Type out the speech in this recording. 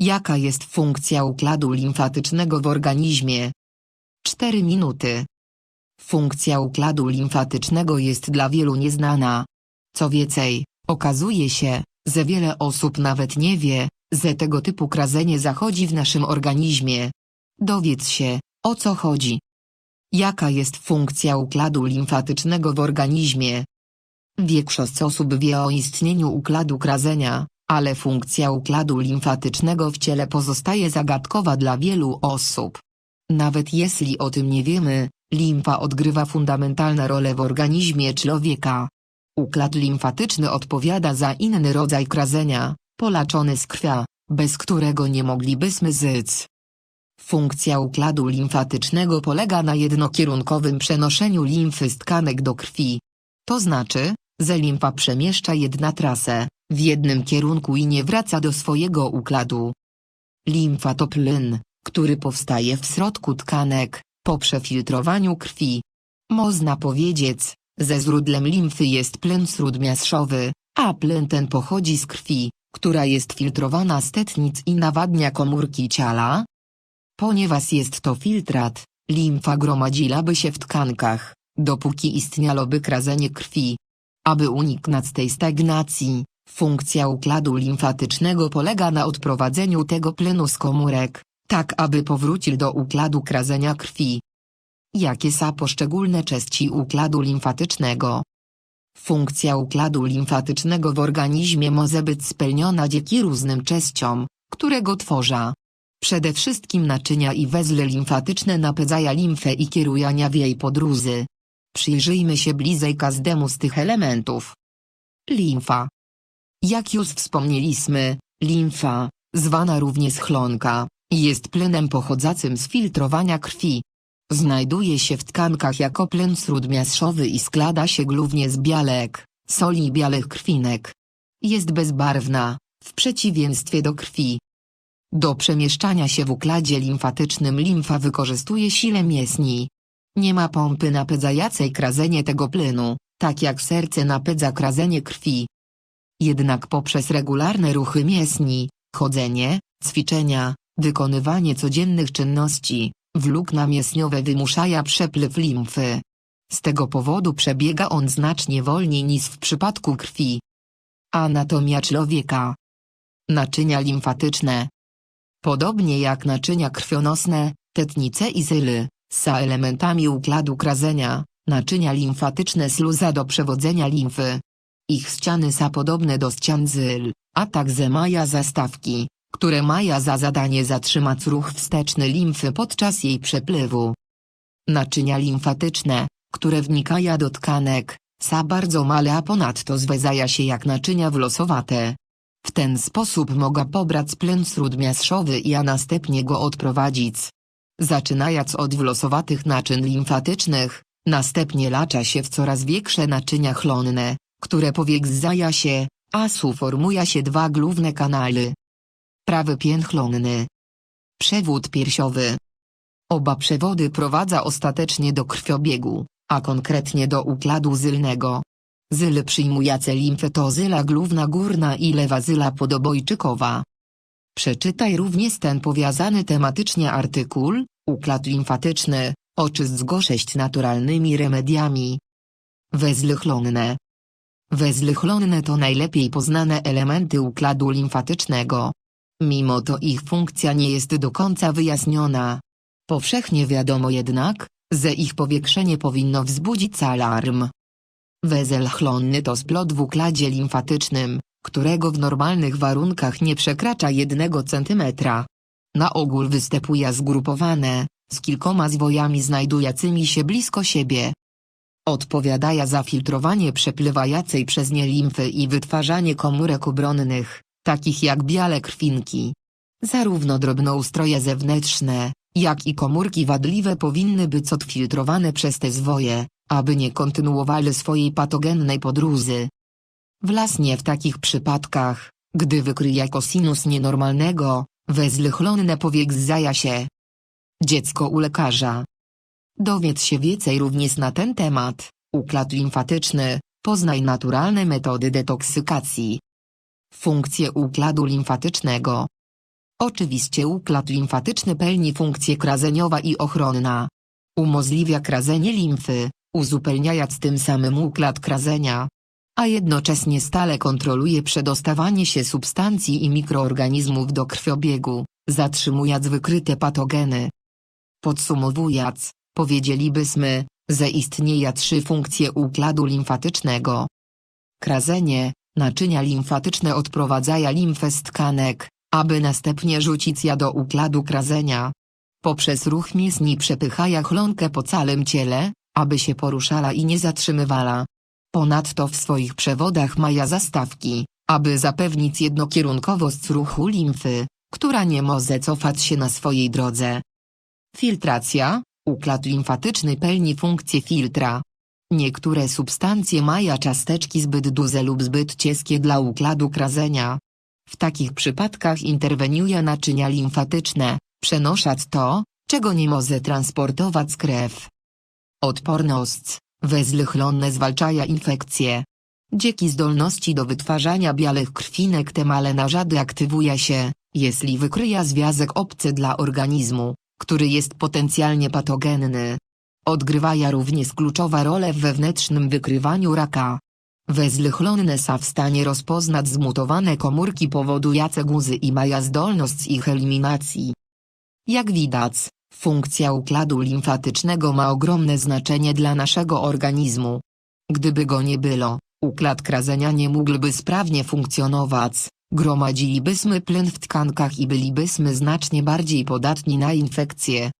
Jaka jest funkcja układu limfatycznego w organizmie? 4 minuty. Funkcja układu limfatycznego jest dla wielu nieznana. Co więcej, okazuje się, że wiele osób nawet nie wie, że tego typu krazenie zachodzi w naszym organizmie. Dowiedz się, o co chodzi. Jaka jest funkcja układu limfatycznego w organizmie? Większość osób wie o istnieniu układu krazenia, ale funkcja układu limfatycznego w ciele pozostaje zagadkowa dla wielu osób. Nawet jeśli o tym nie wiemy, limfa odgrywa fundamentalną rolę w organizmie człowieka. Układ limfatyczny odpowiada za inny rodzaj krazenia, polaczony z krwia, bez którego nie moglibyśmy żyć. Funkcja układu limfatycznego polega na jednokierunkowym przenoszeniu limfy z tkanek do krwi. To znaczy, że limfa przemieszcza jedna trasę, w jednym kierunku i nie wraca do swojego układu. Limfa to plyn, który powstaje w środku tkanek, po przefiltrowaniu krwi. Można powiedzieć, że źródłem limfy jest plyn śródmiastrzowy, a plyn ten pochodzi z krwi, która jest filtrowana z tetnic i nawadnia komórki ciała. Ponieważ jest to filtrat, limfa gromadziłaby się w tkankach, dopóki istniałoby krazenie krwi. Aby uniknąć tej stagnacji, funkcja układu limfatycznego polega na odprowadzeniu tego plynu z komórek, tak aby powrócił do układu krazenia krwi. Jakie są poszczególne części układu limfatycznego? Funkcja układu limfatycznego w organizmie może być spełniona dzięki różnym częściom, które go tworzą. Przede wszystkim naczynia i węzły limfatyczne napędzają limfę i kierują w jej podróży. Przyjrzyjmy się bliżej każdemu z tych elementów. Limfa. Jak już wspomnieliśmy, limfa, zwana również chlonka, jest płynem pochodzącym z filtrowania krwi. Znajduje się w tkankach jako płyn śródmiastrzowy i składa się głównie z białek, soli i białych krwinek. Jest bezbarwna, w przeciwieństwie do krwi. Do przemieszczania się w układzie limfatycznym limfa wykorzystuje silę mięśni. Nie ma pompy napędzającej krazenie tego plynu, tak jak serce napędza krazenie krwi. Jednak poprzez regularne ruchy mięśni, chodzenie, ćwiczenia, wykonywanie codziennych czynności, włókna mięśniowe wymuszają przepływ limfy. Z tego powodu przebiega on znacznie wolniej niż w przypadku krwi. Anatomia człowieka. Naczynia limfatyczne. Podobnie jak naczynia krwionosne, tetnice i zyly, są elementami układu krazenia, naczynia limfatyczne służą do przewodzenia limfy. Ich ściany są podobne do ścian zyl, a także mają zastawki, które mają za zadanie zatrzymać ruch wsteczny limfy podczas jej przepływu. Naczynia limfatyczne, które wnikają do tkanek, są bardzo małe a ponadto zwezają się jak naczynia wlosowate. W ten sposób mogą pobrać plyn śródmiastrzowy i a następnie go odprowadzić. Zaczynając od wlosowatych naczyń limfatycznych, następnie lacza się w coraz większe naczynia chlonne, które powiększają się, a su formuje się dwa główne kanały. Prawy pień chlonny. Przewód piersiowy. Oba przewody prowadzą ostatecznie do krwiobiegu, a konkretnie do układu zylnego. Zyl przyjmujące limfę główna górna i lewa zyla podobojczykowa. Przeczytaj również ten powiązany tematycznie artykuł, układ limfatyczny, oczyst sześć naturalnymi remediami. Węzły chlonne. Węzły chlonne to najlepiej poznane elementy układu limfatycznego. Mimo to ich funkcja nie jest do końca wyjaśniona. Powszechnie wiadomo jednak, że ich powiększenie powinno wzbudzić alarm. Węzeł chlonny to splot w układzie limfatycznym, którego w normalnych warunkach nie przekracza 1 cm. Na ogół występuje zgrupowane, z kilkoma zwojami znajdującymi się blisko siebie. Odpowiadają za filtrowanie przepływającej przez nie limfy i wytwarzanie komórek obronnych, takich jak białe krwinki. Zarówno drobnoustroje zewnętrzne, jak i komórki wadliwe powinny być odfiltrowane przez te zwoje, aby nie kontynuowały swojej patogennej podróży. Wlasnie w takich przypadkach, gdy wykryje kosinus nienormalnego, wezły chlonne powiększaja się. Dziecko u lekarza. Dowiedz się więcej również na ten temat, układ limfatyczny, poznaj naturalne metody detoksykacji. Funkcje układu limfatycznego. Oczywiście układ limfatyczny pełni funkcję krazeniowa i ochronna. Umożliwia krazenie limfy, uzupełniając tym samym układ krazenia. A jednocześnie stale kontroluje przedostawanie się substancji i mikroorganizmów do krwiobiegu, zatrzymując wykryte patogeny. Podsumowując, powiedzielibyśmy, że istnieje trzy funkcje układu limfatycznego. Krazenie, naczynia limfatyczne odprowadzają limfę z tkanek, aby następnie rzucić ja do układu krazenia. Poprzez ruch mięsni przepychaja chlonkę po całym ciele, aby się poruszała i nie zatrzymywała. Ponadto w swoich przewodach maja zastawki, aby zapewnić jednokierunkowość ruchu limfy, która nie może cofać się na swojej drodze. Filtracja, układ limfatyczny pełni funkcję filtra. Niektóre substancje mają cząsteczki zbyt duże lub zbyt cieskie dla układu krazenia. W takich przypadkach interweniuje naczynia limfatyczne, przenosząc to, czego nie może transportować krew. Odporność, wezlychlonne zwalczaja infekcje. Dzięki zdolności do wytwarzania białych krwinek te male narzady aktywuje się, jeśli wykryja związek obcy dla organizmu, który jest potencjalnie patogenny. Odgrywają również kluczową rolę w wewnętrznym wykrywaniu raka. Wezlychlonne są w stanie rozpoznać zmutowane komórki powodujące guzy i mają zdolność ich eliminacji. Jak widać, funkcja układu limfatycznego ma ogromne znaczenie dla naszego organizmu. Gdyby go nie było, układ krazenia nie mógłby sprawnie funkcjonować, gromadzilibyśmy plen w tkankach i bylibyśmy znacznie bardziej podatni na infekcje.